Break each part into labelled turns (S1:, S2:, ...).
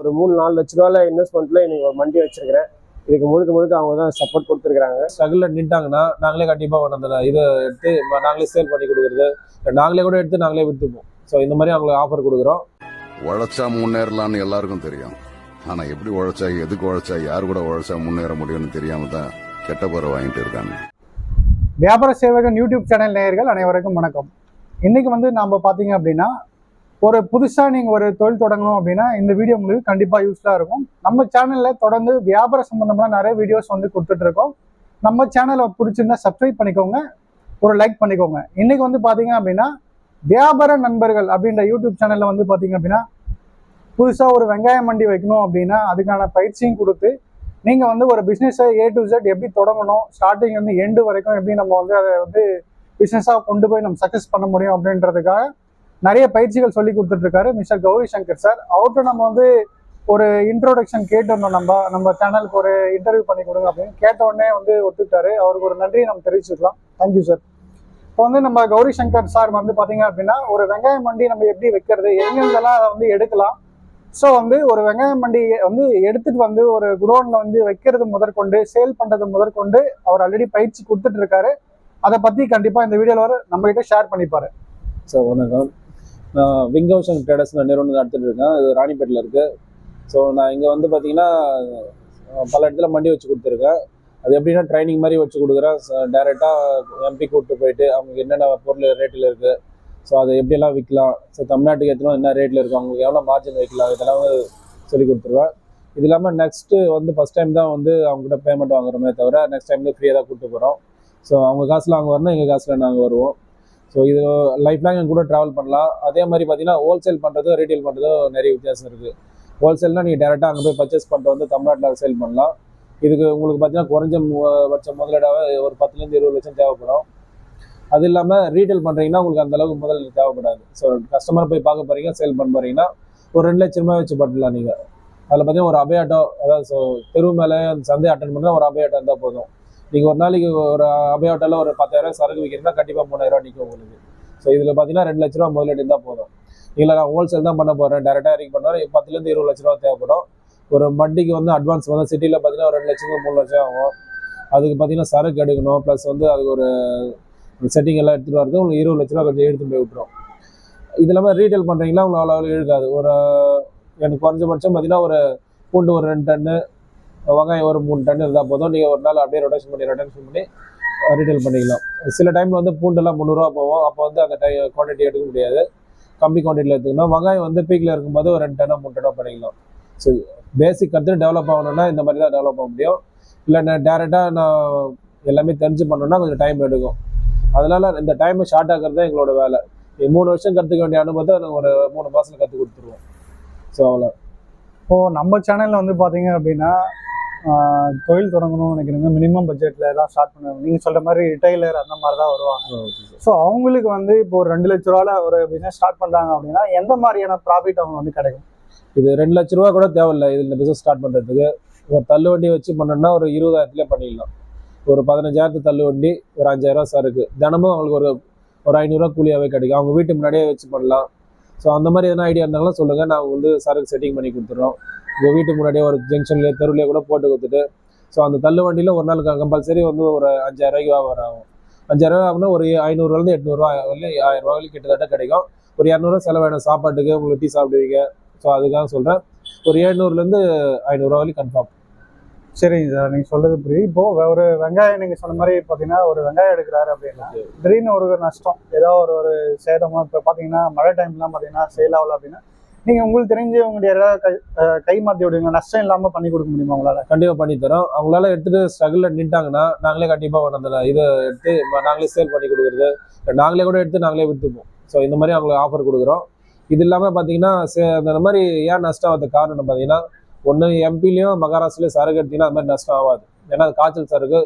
S1: ஒரு மூணு நாலு லட்ச ரூபாயில இன்வெஸ்ட்மெண்ட்ல இன்னைக்கு ஒரு வண்டி வச்சிருக்கிறேன். இதுக்கு முழுக்க முழுக்க அவங்க தான் சப்போர்ட் கொடுத்துருக்காங்க
S2: ஸ்ட்ரகிளில் நின்ட்டாங்கன்னா நாங்களே கண்டிப்பாக அந்த இதை எடுத்து நாங்களே சேல் பண்ணி கொடுக்குறது. நாங்களே கூட எடுத்து நாங்களே விற்றுப்போம் ஸோ இந்த மாதிரி அவங்களுக்கு ஆஃபர் கொடுக்குறோம்.
S3: உழைச்சா முன்னேறலாம்னு எல்லாருக்கும் தெரியும். ஆனா எப்படி உழைச்சா எதுக்கு உழைச்சா யார் கூட உழைச்சா முன்னேற முடியும்னு தெரியாம தான் கெட்ட பேரை வாங்கிட்டு இருக்காங்க.
S4: வியாபார சேவகன் யூடியூப் சேனல் நேயர்கள் அனைவருக்கும் வணக்கம். இன்னைக்கு வந்து நாம பார்த்தீங்க அப்படின்னா ஒரு புதுசாக நீங்கள் ஒரு தொழில் தொடங்கணும் அப்படின்னா இந்த வீடியோ உங்களுக்கு கண்டிப்பாக யூஸ்ஃபுல்லாக இருக்கும். நம்ம சேனலில் தொடர்ந்து வியாபார சம்பந்தமான நிறைய வீடியோஸ் வந்து கொடுத்துட்டு இருக்கோம். நம்ம சேனலை பிடிச்சிருந்தா சப்ஸ்கிரைப் பண்ணிக்கோங்க. ஒரு லைக் பண்ணிக்கோங்க. இன்னைக்கு வந்து பார்த்தீங்க அப்படின்னா வியாபார நண்பர்கள் அப்படின்ற யூடியூப் சேனலில் வந்து பார்த்தீங்க அப்படின்னா புதுசாக ஒரு வெங்காயம் மண்டி வைக்கணும் அப்படின்னா அதுக்கான பயிற்சியும் கொடுத்து நீங்கள் வந்து ஒரு பிஸ்னஸை ஏ டு ஜெட் எப்படி தொடங்கணும் ஸ்டார்டிங் வந்து எண்டு வரைக்கும் எப்படி நம்ம வந்து அதை வந்து பிஸ்னஸாக கொண்டு போய் நம்ம சக்ஸஸ் பண்ண முடியும் அப்படின்றதுக்காக நிறைய பயிற்சிகள் சொல்லி கொடுத்துட்ருக்காரு. Mister Gauri Shankar sir. அவர்கிட்ட நம்ம வந்து ஒரு இன்ட்ரோடக்ஷன் கேட்டிருந்தோம் நம்ம நம்ம சேனலுக்கு ஒரு இன்டர்வியூ பண்ணி கொடுங்க அப்படின்னு. கேட்ட உடனே வந்து ஒத்துக்கிட்டாரு. அவருக்கு ஒரு நன்றியை நம்ம தெரிவிச்சுக்கலாம். தேங்க்யூ சார் இப்போ வந்து நம்ம கௌரி சங்கர் சார் வந்து பார்த்தீங்க அப்படின்னா ஒரு வெங்காயம் மண்டி நம்ம எப்படி வைக்கிறது எங்கெங்கெல்லாம் அதை வந்து எடுக்கலாம். ஸோ வந்து ஒரு வெங்காயம் மண்டி வந்து எடுத்துட்டு வந்து ஒரு குடோனில் வந்து வைக்கிறது முதற்கொண்டு சேல் பண்ணுறது முதற்கொண்டு அவர் ஆல்ரெடி பயிற்சி கொடுத்துட்டு இருக்காரு அதை பற்றி கண்டிப்பாக இந்த வீடியோவில் வர நம்ம கிட்ட ஷேர் பண்ணிப்பாரு.
S2: ஸோ வணக்கம். நான் விங் ஹவுஸ் அண்ட் ட்ரேடர்ஸ் நான் நிறுவனம் நடத்திட்டு இருக்கேன். இது ராணிப்பேட்டில் இருக்குது ஸோ நான் இங்கே வந்து பார்த்தீங்கன்னா பல இடத்துல மண்டி வச்சு கொடுத்துருக்கேன். அது எப்படின்னா ட்ரைனிங் மாதிரி வச்சு கொடுக்குறேன். டேரெக்டாக எம்பி கூப்பிட்டு போயிட்டு அவங்களுக்கு என்னென்ன பொருள் ரேட்டில் இருக்குது ஸோ அதை எப்படியெல்லாம் விற்கலாம்? ஸோ தமிழ்நாட்டுக்கு எத்தனை என்ன ரேட்டில் இருக்கும் அவங்களுக்கு எவ்வளோ மார்ஜின் வைக்கலாம்? இதெல்லாம் சொல்லி கொடுத்துருவேன். இது இல்லாமல் நெக்ஸ்ட்டு வந்து ஃபஸ்ட் டைம் தான் வந்து அவங்ககிட்ட பேமெண்ட் வாங்குறோமே தவிர நெக்ஸ்ட் டைம் ஃப்ரீயாக தான் கூப்பிட்டு போகிறோம் ஸோ அவங்க காசில் அவங்க வரணும் எங்கள் காசில் நாங்கள் வருவோம். ஸோ இது லைஃப் லாங் கூட ட்ராவல் பண்ணலாம். அதே மாதிரி பார்த்தீங்கன்னா ஹோல்சேல் பண்ணுறதும் ரீட்டைல் பண்ணுறதும் நிறைய வித்தியாசம் இருக்குது ஹோல்சேல்னால் நீங்கள் டேரெக்டாக அங்கே போய் பர்ச்சேஸ் பண்ணிட்டு வந்து தமிழ்நாட்டில் சேல் பண்ணலாம். இதுக்கு உங்களுக்கு பார்த்தீங்கன்னா குறைஞ்ச மு- பட்ச முதலீடாக ஒரு பத்துலேருந்து இருபது லட்சம் தேவைப்படும். அது இல்லாமல் ரீட்டைல் பண்ணுறீங்கன்னா உங்களுக்கு அந்தளவுக்கு முதல் தேவைப்படாது. ஸோ கஸ்டமர் போய் பார்க்க போகிறீங்க சேல் பண்ண போகிறீங்கன்னா ஒரு ரெண்டு லட்ச ரூபாய் வச்சு பண்ணலாம் நீங்கள் அதில் பார்த்தீங்கன்னா ஒரு அபயாட்டோ அதாவது ஸோ தெரு மேலே அந்த சந்தை அட்டன் பண்ணால் ஒரு அபயாட்டோ இருந்தால் போதும். நீங்கள் ஒரு நாளைக்கு ஒரு அபயாட்டோவில் ஒரு பத்தாயிரம் சரக்கு விற்கிறீங்கன்னா கண்டிப்பாக மூணாயிரம் நிற்கும் உங்களுக்கு. ஸோ இதில் பார்த்தீங்கன்னா ரெண்டு லட்ச ரூபா முதலீடு இருந்தால் போதும். இல்லை நான் ஹோல்சேல் தான் பண்ண போகிறேன் டேரெக்டாக இறக்கி பண்ணால் பத்துலேருந்து இருபது லட்ச ரூபா தேவைப்படும். ஒரு மண்டிக்கு வந்து அட்வான்ஸ் வந்து சிட்டியில் பார்த்தீங்கன்னா ஒரு ரெண்டு லட்சம் மூணு லட்சம் ஆகும். அதுக்கு பார்த்தீங்கன்னா சரக்கு எடுக்கணும். ப்ளஸ் வந்து அதுக்கு ஒரு செட்டிங் எல்லாம் எடுத்துகிட்டு வரது உங்களுக்கு இருபது லட்ச ரூபா கொஞ்சம் எடுத்து போய் விட்டுரும். இது இல்லாமல் ரீட்டைல் பண்ணுறீங்களா உங்களுக்கு அவ்வளோ அவ்வளோ இழுக்காது. ஒரு எனக்கு குறைஞ்சபட்சம் பார்த்தீங்கன்னா ஒரு பூண்டு ஒரு ரெண்டு டன்னு வெங்காயம் ஒரு மூணு டன் இருந்தால் போதும். நீங்கள் ஒரு நாள் அப்படியே ரொட்டேஷன் பண்ணி ரொட்டேஷன் பண்ணி ரீட்டைல் பண்ணிக்கலாம். சில டைமில் வந்து பூண்டெல்லாம் முந்நூறுரூவா போவோம். அப்போ வந்து அந்த டை குவான்டிட்டி எடுக்க முடியாது. கம்மி குவான்டிட்டியில் எடுத்துக்கணும். வெங்காயம் வந்து பீக்கில் இருக்கும்போது ஒரு ரெண்டு டனோ மூணு டனோ பண்ணிக்கலாம். ஸோ பேசிக் கற்று டெவலப் ஆகணும்னா இந்த மாதிரி தான் டெவலப் ஆக முடியும். இல்லை நான் டேரெக்டாக நான் எல்லாமே தெரிஞ்சு பண்ணணும்னா கொஞ்சம் டைம் எடுக்கும். அதனால இந்த டைமை ஷார்ட் ஆகிறது தான் எங்களோட வேலை. மூணு வருஷம் கற்றுக்க வேண்டிய அனுபவத்தை நாங்கள் ஒரு மூணு மாதத்தில் கற்றுக் கொடுத்துருவோம். ஸோ அவ்வளோ
S4: இப்போது நம்ம சேனலில் வந்து பார்த்தீங்க அப்படின்னா தொழில் தொடங்கணும்னு நினைக்கிறீங்க மினிமம் பட்ஜெட்ல எல்லாம் ஸ்டார்ட் பண்ணுவாங்க நீங்க சொல்ற மாதிரி ரிட்டைலர் அந்த மாதிரி தான் வருவாங்க ஸோ அவங்களுக்கு வந்து இப்போ ஒரு ரெண்டு லட்ச ரூபால ஒரு பிசினஸ் ஸ்டார்ட் பண்றாங்க அப்படின்னா எந்த மாதிரியான ப்ராஃபிட் அவங்க வந்து கிடைக்கும்?
S2: இது ரெண்டு லட்ச ரூபா கூட தேவையில்லை. இது இந்த பிஸ்னஸ் ஸ்டார்ட் பண்ணுறதுக்கு ஒரு தள்ளுவண்டி வச்சு பண்ணோம்னா ஒரு இருபதாயிரத்துலேயே பண்ணிடலாம். ஒரு பதினஞ்சாயிரத்து தள்ளுவண்டி ஒரு அஞ்சாயிரம் சருக்கு தினமும் அவங்களுக்கு ஒரு ஒரு ஐநூறுரூவா கூலியாகவே கிடைக்கும். அவங்க வீட்டு முன்னாடியே வச்சு பண்ணலாம். ஸோ அந்த மாதிரி எதனா ஐடியா இருந்தாலும் சொல்லுங்கள் நாங்கள் வந்து சரக்கு செட்டிங் பண்ணி கொடுத்துட்றோம். உங்கள் வீட்டு முன்னாடியே ஒரு ஜங்ஷன்லேயே தெருவுலேயே கூட போட்டு கொடுத்துட்டு ஸோ அந்த தள்ளு வண்டியில் ஒரு நாள் கம்பல்சரி வந்து ஒரு அஞ்சாயிரரூவாய்க்கு வியாபாரம் ஆகும். அஞ்சாயிரரூவா ரூபாய் ஆகுனா ஒரு ஐநூறுரூவாலேருந்து எட்நூறுரூவா வரலையும் ஆயிரம் ரூபா வரைக்கும் கிட்டத்தட்ட கிடைக்கும். ஒரு இரநூறுவா செலவாயிடும் சாப்பாட்டுக்கு உங்களுக்கு டீ சாப்பிடுவீங்க. ஸோ அதுக்காக சொல்கிறேன் ஒரு ஏழ்நூறுலேருந்து ஐநூறுரூவா வரைக்கும் கன்ஃபார்ம்
S4: சரிங்க சார் நீங்கள் சொல்றது புரியுது. இப்போது ஒரு வெங்காயம் நீங்கள் சொன்ன மாதிரி பார்த்தீங்கன்னா ஒரு வெங்காயம் எடுக்கிறாரு அப்படின்னா திடீர்னு ஒரு நஷ்டம் ஏதோ ஒரு ஒரு சேதமாக இப்போ பார்த்தீங்கன்னா மழை டைம்லாம் பார்த்தீங்கன்னா சேல் ஆகல அப்படின்னா நீங்கள் உங்களுக்கு தெரிஞ்சு உங்களுடைய ஏதாவது கை கை மாற்றி விடுவீங்க நஷ்டம் இல்லாமல் பண்ணி கொடுக்க முடியுமா உங்களால்?
S2: கண்டிப்பாக பண்ணி தரோம். அவங்களால எடுத்துகிட்டு ஸ்ட்ரகிளில் நின்ட்டாங்கன்னா நாங்களே கண்டிப்பாக அந்த இதை எடுத்து நாங்களே சேல் பண்ணி கொடுக்குறது. நாங்களே கூட எடுத்து நாங்களே விற்றுப்போம் ஸோ இந்த மாதிரி அவங்களுக்கு ஆஃபர் கொடுக்குறோம். இது இல்லாமல் பார்த்தீங்கன்னா சே- அந்த மாதிரி ஏன் நஷ்டம் ஆகிறது காரணம் பார்த்தீங்கன்னா ஒன்று எம்பிலையும் மகாராஷ்டிரிலையும் சரக்கு எடுத்தீங்கன்னா அது மாதிரி நஷ்டம் ஆகாது. ஏன்னா அது காய்ச்சல் சரக்கு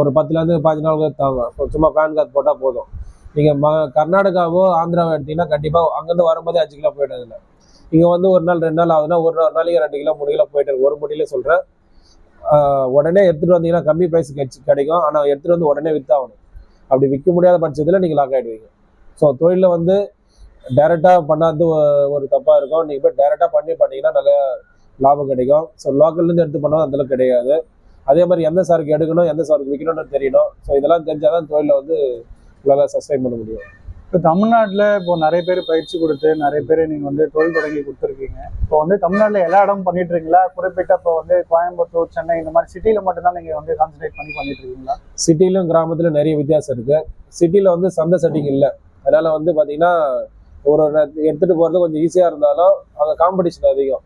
S2: ஒரு பத்துலேருந்து பாஞ்சு நாள் தாங்க. சும்மா பேன் கார்டு போட்டால் போதும். நீங்கள் ம கர்நாடகாவோ ஆந்திராவோ எடுத்தீங்கன்னா கண்டிப்பாக அங்கேருந்து வரும்போதே அஞ்சு கிலோ போயிட்டு இல்லை இங்கே வந்து ஒரு நாள் ரெண்டு நாள் ஆகுதுன்னா ஒரு நாள் நாளைக்கு ரெண்டு கிலோ மூணு கிலோ போயிட்டு இருக்கு. ஒரு முடியல சொல்கிறேன் உடனே எடுத்துகிட்டு வந்தீங்கன்னா கம்மி ப்ரைஸ் கிடைக்கும். ஆனால் எடுத்துகிட்டு வந்து உடனே விற்றாகணும் அப்படி விற்க முடியாத பட்சத்தில் நீங்கள் லாக் ஆகிடுவீங்க ஸோ தொழிலில் வந்து டைரெக்டாக பண்ணாது ஒரு தப்பாக இருக்கும். நீங்கள் போய் டைரெக்டாக பண்ணி பண்ணீங்கன்னா நல்லா லாபம் கிடைக்கும். ஸோ லோக்கல்லேருந்து எடுத்து பண்ணால் அந்தளவுக்கு கிடையாது. அதே மாதிரி எந்த சாருக்கு எடுக்கணும் எந்த சாருக்கு விற்கணும்னு தெரியணும். ஸோ இதெல்லாம் தெரிஞ்சால் தான் தொழிலை வந்து உங்களால் சஸ்டைன் பண்ண முடியும்.
S4: இப்போ தமிழ்நாட்டில் இப்போ நிறைய பேர் பயிற்சி கொடுத்து நிறைய பேர் நீங்கள் வந்து தொழில் தொடங்கி கொடுத்துருக்கீங்க. இப்போ வந்து தமிழ்நாட்டில் எல்லா இடமும் பண்ணிட்டு இருக்கீங்களா குறிப்பிட்ட இப்போ வந்து கோயம்புத்தூர் சென்னை இந்த மாதிரி சிட்டியில் மட்டும்தான் நீங்கள் வந்து கான்சன்ட்ரேட் பண்ணி பண்ணிட்டு இருக்கீங்களா
S2: சிட்டிலும் கிராமத்துல நிறைய வித்தியாசம் இருக்கு. சிட்டில வந்து சந்தை செட்டிங் இல்லை. அதனால வந்து பாத்தீங்கன்னா ஒரு எடுத்துட்டு போறது கொஞ்சம் ஈஸியா இருந்தாலும் அங்க காம்படிஷன் அதிகம்.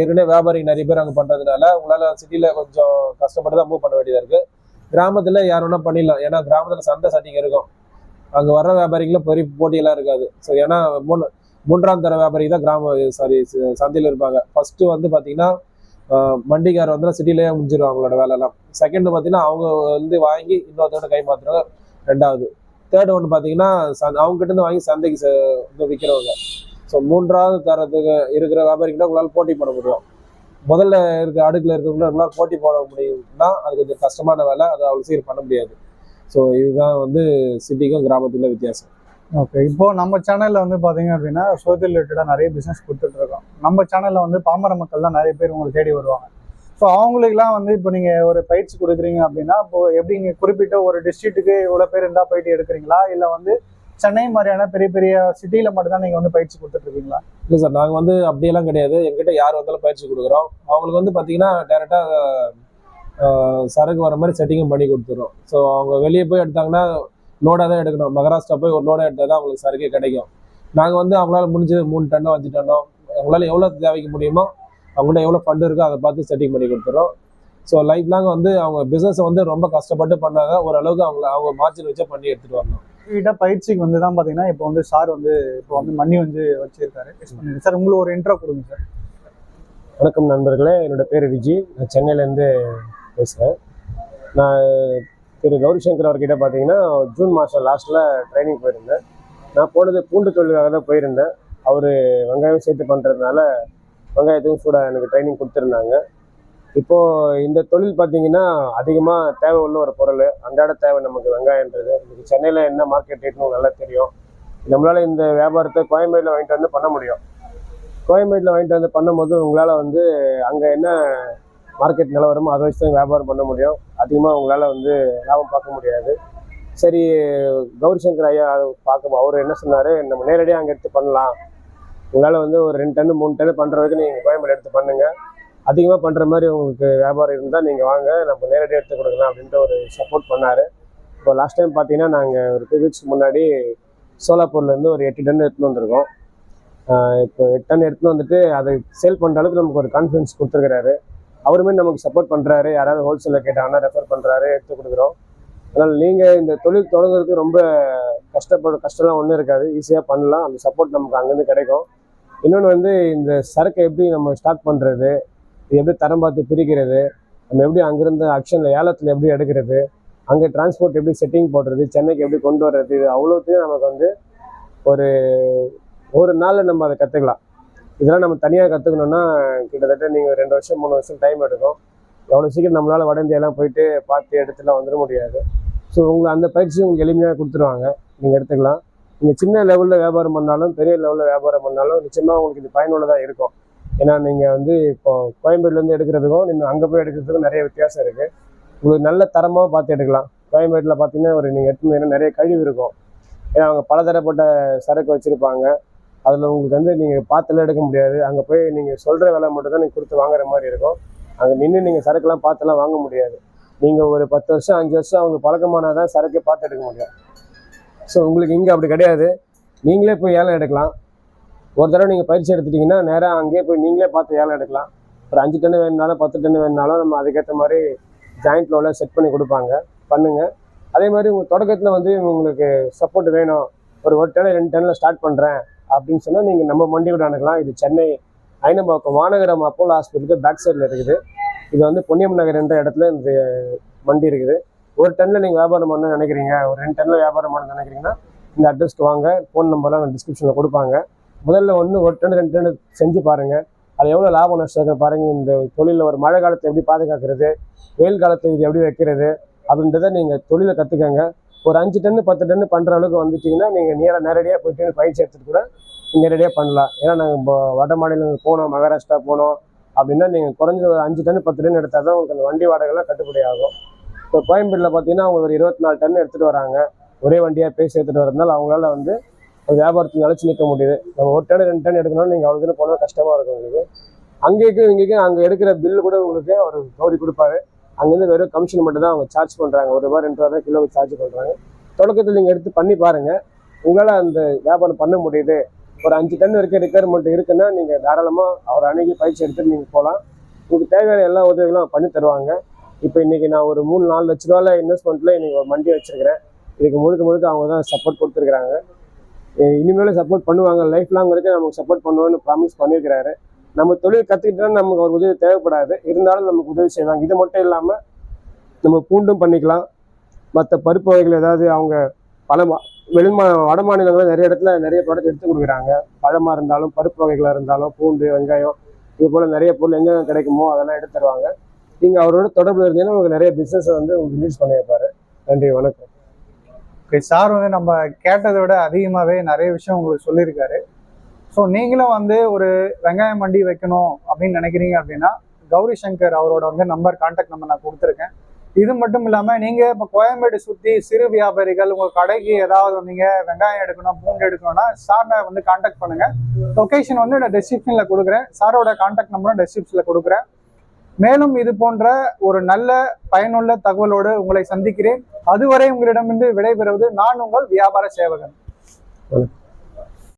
S2: ஏற்கனவே வியாபாரி நிறைய பேர் அங்கே பண்ணுறதுனால உங்களால் சிட்டியில் கொஞ்சம் கஷ்டப்பட்டு தான் மூவ் பண்ண வேண்டியதாக இருக்குது கிராமத்தில் யார் வேணால் பண்ணிடலாம். ஏன்னா கிராமத்தில் சந்தை சட்டிங்க இருக்கும். அங்கே வர்ற வியாபாரிகளும் பெரிய போட்டியெல்லாம் இருக்காது. ஸோ ஏன்னா மூணு மூன்றாம் தர வியாபாரி தான் கிராம சாரி சந்தையில் இருப்பாங்க. ஃபஸ்ட்டு வந்து பார்த்தீங்கன்னா ஆஹ் மண்டிக்கார் வந்து சிட்டிலேயே முடிஞ்சிடும் அவங்களோட வேலைலாம் செகண்ட் பார்த்தீங்கன்னா அவங்க வந்து வாங்கி இன்னொருத்தோட கை மாற்றுறாங்க ரெண்டாவது. தேர்ட் ஒன்று பார்த்தீங்கன்னா சந் அவங்ககிட்ட இருந்து வாங்கி சந்தைக்கு வந்து விற்கிறவங்க ஸோ மூன்றாவது தரத்துக்கு இருக்கிற வியாபாரிகிட்ட உங்களால் போட்டி போட முடியும். முதல்ல இருக்க அடுக்கில் இருக்கிறவங்கள உங்களால் போட்டி போட முடியும்னா அது கொஞ்சம் கஷ்டமான வேலை. அதை அவ்வளோ சீக்கிரம் பண்ண முடியாது. ஸோ இதுதான் வந்து சிட்டிக்கும் கிராமத்துக்குள்ள வித்தியாசம்.
S4: ஓகே இப்போ நம்ம சேனல்ல வந்து பாத்தீங்க அப்படின்னா சோசியல் ரிலேட்டடாக நிறைய பிசினஸ் கொடுத்துட்டு இருக்கோம். நம்ம சேனல்ல வந்து பாமர மக்கள் தான் நிறைய பேர் உங்களை தேடி வருவாங்க. ஸோ அவங்களுக்குலாம் வந்து இப்போ நீங்க ஒரு பயிற்சி கொடுக்குறீங்க அப்படின்னா இப்போ எப்படி நீங்க குறிப்பிட்ட ஒரு டிஸ்ட்ரிக்ட்டுக்கு இவ்வளோ பேர் இருந்தால் போயிட்டு எடுக்கிறீங்களா? இல்லை வந்து சென்னை மாதிரியான பெரிய பெரிய சிட்டியில மட்டும்தான் நீங்கள் நீங்க வந்து பயிற்சி கொடுத்துட்டு இருக்கீங்களா?
S2: இல்லை சார் நாங்கள் வந்து அப்படியெல்லாம் கிடையாது. எங்கிட்ட யார் வந்தாலும் பயிற்சி கொடுக்குறோம். அவங்களுக்கு வந்து பார்த்தீங்கன்னா டேரெக்டாக சரக்கு வர மாதிரி செட்டிங்கும் பண்ணி கொடுத்துரும் ஸோ அவங்க வெளியே போய் எடுத்தாங்கன்னா லோடாக தான் எடுக்கணும். மகாராஷ்டிரா போய் ஒரு லோடாக எடுத்தால் தான் அவங்களுக்கு சரக்கே கிடைக்கும். நாங்கள் வந்து அவங்களால முடிஞ்சது மூணு டன்னோ அஞ்சு டன்னோ அவங்களால எவ்வளோ தேவைக்க முடியுமோ அவங்கள்ட்ட எவ்வளோ ஃபண்டு இருக்கோ அதை பார்த்து செட்டிங் பண்ணி கொடுத்துரும் ஸோ லைஃப் லாங் வந்து அவங்க பிஸ்னஸை வந்து ரொம்ப கஷ்டப்பட்டு பண்ணாங்க ஓரளவுக்கு அவங்க அவங்க மார்ஜின் வச்சே பண்ணி எடுத்துகிட்டு வரணும்.
S4: கிட்ட பயிற்சிக்கு வந்து தான் பாத்தீங்கன்னா இப்போ வந்து சார் வந்து இப்போ வந்து மணி வந்து வச்சிருக்காரு. சார் உங்களுக்கு ஒரு இன்ட்ரோ கொடுங்க சார்.
S1: வணக்கம் நண்பர்களே. என்னோட பேர் விஜி. நான் சென்னையிலேருந்து பேசுகிறேன் நான் திரு கௌரிசங்கர் அவர்கிட்ட பார்த்தீங்கன்னா ஜூன் மாதம் லாஸ்ட்டில் ட்ரைனிங் போயிருந்தேன். நான் போனது பூண்டு தொழிலுக்காக தான் போயிருந்தேன். அவர் வெங்காயம் சேர்த்து பண்ணுறதுனால வெங்காயத்துக்கும் சூடாக எனக்கு ட்ரைனிங் கொடுத்துருந்தாங்க. இப்போது இந்த தொழில் பார்த்தீங்கன்னா அதிகமாக தேவை உள்ள ஒரு பொருள். அன்றாட தேவை நமக்கு வெங்காயன்றது இன்னைக்கு சென்னையில் என்ன மார்க்கெட் ரேட்னு நல்லா தெரியும். நம்மளால் இந்த வியாபாரத்தை கோயம்பேடில் வாங்கிட்டு வந்து பண்ண முடியும். கோயம்பேட்டில் வாங்கிட்டு வந்து பண்ணும்போது உங்களால் வந்து அங்கே என்ன மார்க்கெட் நிலவரமோ அதை வச்சு தான் வியாபாரம் பண்ண முடியும். அதிகமாக உங்களால் வந்து லாபம் பார்க்க முடியாது. சரி கௌரிசங்கர் ஐயா பார்க்க அவர் என்ன சொன்னார்? நம்ம நேரடியாக அங்கே எடுத்து பண்ணலாம். உங்களால் வந்து ஒரு ரெண்டு டன்னு மூணு டன்னு பண்ணுற வரைக்கும் நீங்கள் கோயம்பேடு எடுத்து பண்ணுங்கள் அதிகமாக பண்ணுற மாதிரி உங்களுக்கு வியாபாரம் இருந்தால் நீங்கள் வாங்க நம்ம நேரடியாக எடுத்து கொடுக்கலாம் அப்படின்ட்டு ஒரு சப்போர்ட் பண்ணார். இப்போ லாஸ்ட் டைம் பார்த்தீங்கன்னா நாங்கள் ஒரு டூ வீக்ஸ் முன்னாடி சோலாப்பூர்லேருந்து ஒரு எட்டு டன் எடுத்துன்னு வந்திருக்கோம். இப்போ எட்டு டன் எடுத்துன்னு வந்துட்டு அதை சேல் பண்ணுற அளவுக்கு நமக்கு ஒரு கான்ஃபிடன்ஸ் கொடுத்துருக்கிறாரு. அவருமே நமக்கு சப்போர்ட் பண்ணுறாரு யாராவது ஹோல்சேலில் கேட்டாங்கன்னா ரெஃபர் பண்ணுறாரு எடுத்து கொடுக்குறோம். அதனால் நீங்கள் இந்த தொழில் தொடங்குறதுக்கு ரொம்ப கஷ்டப்பட கஷ்டம்லாம் ஒன்றும் இருக்காது. ஈஸியாக பண்ணலாம். அந்த சப்போர்ட் நமக்கு அங்கேருந்து கிடைக்கும். இன்னொன்று வந்து இந்த சரக்கை எப்படி நம்ம ஸ்டாக் பண்ணுறது இது எப்படி தரம் பார்த்து பிரிக்கிறது? நம்ம எப்படி அங்கேருந்து அக்ஷனில் ஏலத்தில் எப்படி எடுக்கிறது? அங்கே டிரான்ஸ்போர்ட் எப்படி செட்டிங் போடுறது? சென்னைக்கு எப்படி கொண்டு வர்றது? இது அவ்வளோத்தையும் நமக்கு வந்து ஒரு ஒரு நாளில் நம்ம அதை கற்றுக்கலாம் இதெல்லாம் நம்ம தனியாக கற்றுக்கணுன்னா கிட்டத்தட்ட நீங்கள் ரெண்டு வருஷம் மூணு வருஷம் டைம் எடுக்கும். எவ்வளோ சீக்கிரம் நம்மளால் வட இந்தியாலாம் போயிட்டு பார்த்து எடுத்துலாம் வந்துட முடியாது. ஸோ உங்களை அந்த பயிற்சி உங்களுக்கு எளிமையாக கொடுத்துருவாங்க. நீங்கள் எடுத்துக்கலாம். நீங்கள் சின்ன லெவலில் வியாபாரம் பண்ணாலும் பெரிய லெவலில் வியாபாரம் பண்ணாலும் நிச்சயமாக உங்களுக்கு இது பயனுள்ளதாக இருக்கும். ஏன்னா நீங்கள் வந்து இப்போ கோயம்பேடுலேருந்து எடுக்கிறதுக்கும் நீங்கள் அங்கே போய் எடுக்கிறதுக்கும் நிறைய வித்தியாசம் இருக்குது உங்களுக்கு நல்ல தரமாக பார்த்து எடுக்கலாம். கோயம்பேட்டில் பார்த்தீங்கன்னா ஒரு நீங்கள் எடுத்து நிறைய கழிவு இருக்கும். ஏன்னா அவங்க பலதரப்பட்ட சரக்கு வச்சுருப்பாங்க. அதில் உங்களுக்கு வந்து நீங்கள் பார்த்துலாம் எடுக்க முடியாது. அங்கே போய் நீங்கள் சொல்கிற விலை மட்டும் தான் நீங்கள் கொடுத்து வாங்குற மாதிரி இருக்கும். அங்கே நின்று நீங்கள் சரக்குலாம் பார்த்துலாம் வாங்க முடியாது. நீங்கள் ஒரு பத்து வருஷம் அஞ்சு வருஷம் அவங்க பழக்கமானால் தான் சரக்கே பார்த்து எடுக்க முடியும். ஸோ உங்களுக்கு இங்கே அப்படி கிடையாது. நீங்களே போய் ஏலம் எடுக்கலாம். ஒரு தடவை நீங்கள் பயிற்சி எடுத்துட்டீங்கன்னா நேராக அங்கேயே போய் நீங்களே பார்த்து ஏலம் எடுக்கலாம். ஒரு அஞ்சு டன்னு வேணுனாலும் பத்து டன்னு வேணுனாலும் நம்ம அதுக்கேற்ற மாதிரி ஜாயிண்ட் லோவில் செட் பண்ணி கொடுப்பாங்க. பண்ணுங்கள் அதே மாதிரி உங்கள் தொடக்கத்தில் வந்து உங்களுக்கு சப்போர்ட் வேணும். ஒரு ஒரு டன் ரெண்டு டன்னில் ஸ்டார்ட் பண்ணுறேன் அப்படின்னு சொன்னால் நீங்கள் நம்ம மண்டி கூட அணுகலாம். இது சென்னை ஐநம்பாக்கம் மாநகரம் அப்போலோ ஹாஸ்பிட்டலுக்கு பேக் சைடில் இருக்குது. இது வந்து பொன்னியம் நகர் என்ற இடத்துல இந்த மண்டி இருக்குது. ஒரு டன்னில் நீங்கள் வியாபாரம் பண்ண நினைக்கிறீங்க ஒரு ரெண்டு டன்னில் வியாபாரம் பண்ண நினைக்கிறீங்கன்னா இந்த அட்ரஸ்க்கு வாங்க. ஃபோன் நம்பர்லாம் நான் டிஸ்கிரிப்ஷனில் கொடுப்பாங்க. முதல்ல ஒன்று ஒரு டன் ரெண்டு டன் செஞ்சு பாருங்கள் அது எவ்வளோ லாபம் நஷ்டம் பாருங்கள் இந்த தொழிலில் ஒரு மழை காலத்தை எப்படி பாதுகாக்கிறது வெயில் காலத்தை இது எப்படி வைக்கிறது அப்படின்றத நீங்கள் தொழிலை கற்றுக்கங்க ஒரு அஞ்சு டன்னு பத்து டன்னு பண்ணுற அளவுக்கு வந்துட்டிங்கன்னா நீங்கள் நேராக நேரடியாக போயிட்டு பயிற்சி எடுத்துகிட்டு கூட நீங்கள் நேரடியாக பண்ணலாம். ஏன்னா நாங்கள் இப்போ வட மாநிலங்கள் போனோம் மகாராஷ்டிரா போனோம் அப்படின்னா நீங்கள் குறைஞ்ச ஒரு அஞ்சு டன் பத்து டன் எடுத்தால் தான் உங்களுக்கு அந்த வண்டி வாடகைலாம் கட்டுப்படி ஆகும். இப்போ கோயம்பேட்டில் பார்த்தீங்கன்னா அவங்க ஒரு இருபத்தி நாலு டன் எடுத்துகிட்டு வராங்க. ஒரே வண்டியாக பேசி எடுத்துகிட்டு வரதுனால அவங்களால வந்து வியாபாரத்துக்கு நிலச்சி நிற்க முடியுது. நம்ம ஒரு டன் ரெண்டு டன் எடுக்கணும்னு நீங்கள் அவ்வளோ தூரம் போனால் கஷ்டமாக இருக்கும் உங்களுக்கு. அங்கேயும் இங்கேயும் அங்கே எடுக்கிற பில்லு கூட உங்களுக்கு அவர் கௌரி கொடுப்பாரு. அங்கேருந்து வெறும் கமிஷன் மட்டும் தான் அவங்க சார்ஜ் பண்ணுறாங்க ஒரு ரூபாய் ரெண்டு ரூபா தான் கிலோ சார்ஜ் பண்ணுறாங்க தொடக்கத்தில் நீங்கள் எடுத்து பண்ணி பாருங்கள் உங்களால் அந்த வியாபாரம் பண்ண முடியுது. ஒரு அஞ்சு டன் இருக்க ரெக்குயர்மெண்ட் இருக்குன்னா நீங்கள் தாராளமாக அவர் அணுகி பயிற்சி எடுத்துட்டு நீங்கள் போகலாம் உங்களுக்கு தேவையான எல்லா உதவிகளும் பண்ணி தருவாங்க. இப்போ இன்னைக்கு நான் ஒரு மூணு நாலு லட்ச ரூபாயில் இன்வெஸ்ட்மெண்ட்டில் இன்னைக்கு ஒரு வண்டி வச்சிருக்கிறேன். இதுக்கு முழுக்க முழுக்க அவங்க தான் சப்போர்ட் கொடுத்துருக்குறாங்க. இனிமேலும் சப்போர்ட் பண்ணுவாங்க. லைஃப் லாங் வரைக்கும் நமக்கு சப்போர்ட் பண்ணுவோன்னு ப்ராமிஸ் பண்ணியிருக்கிறாரு நம்ம தொழில் கற்றுக்கிட்டோம்னா நமக்கு ஒரு உதவி தேவைப்படாது. இருந்தாலும் நமக்கு உதவி செய்வாங்க. இது மட்டும் இல்லாமல் நம்ம பூண்டும் பண்ணிக்கலாம். மற்ற பருப்பு வகைகள் ஏதாவது அவங்க பல மா- வெளிமா வட மாநிலங்களில் நிறைய இடத்துல நிறைய ப்ராடக்ட் எடுத்து கொடுக்குறாங்க. பழமாக இருந்தாலும் பருப்பு வகைகளாக இருந்தாலும் பூண்டு வெங்காயம் இது போல் நிறைய பொருள் எங்கே கிடைக்குமோ அதெல்லாம் எடுத்து தருவாங்க. நீங்கள் அவரோட தொடர்பு இருந்தீங்கன்னா உங்களுக்கு நிறைய பிஸ்னஸை வந்து உங்களுக்கு ரிலீஸ் பண்ணி வைப்பார். நன்றி வணக்கம்.
S4: சார் வந்து நம்ம கேட்டதை விட அதிகமாகவே நிறைய விஷயம் உங்களுக்கு சொல்லியிருக்காரு. ஸோ நீங்களும் வந்து ஒரு வெங்காயம் மண்டி வைக்கணும் அப்படின்னு நினைக்கிறீங்க அப்படின்னா கௌரி சங்கர் அவரோட வந்து நம்பர் கான்டாக்ட் நம்பர் நான் கொடுத்துருக்கேன். இது மட்டும் இல்லாமல் நீங்கள் இப்போ கோயம்பேடு சுற்றி சிறு வியாபாரிகள் உங்கள் கடைக்கு ஏதாவது வந்தீங்க வெங்காயம் எடுக்கணும் பூண்டு எடுக்கணும்னா சாரை வந்து கான்டாக்ட் பண்ணுங்கள் லொக்கேஷன் வந்து நான் டெஸ்கிரிப்ஷனில் கொடுக்குறேன். சாரோட கான்டாக்ட் நம்பரும் டெஸ்கிரிப்ஷனில் கொடுக்குறேன். மேலும் இது போன்ற ஒரு நல்ல பயனுள்ள தகவலோடு உங்களை சந்திக்கிறேன். அதுவரை உங்களிடமிருந்து விடைபெறுவது நான் உங்கள் வியாபார சேவகன்.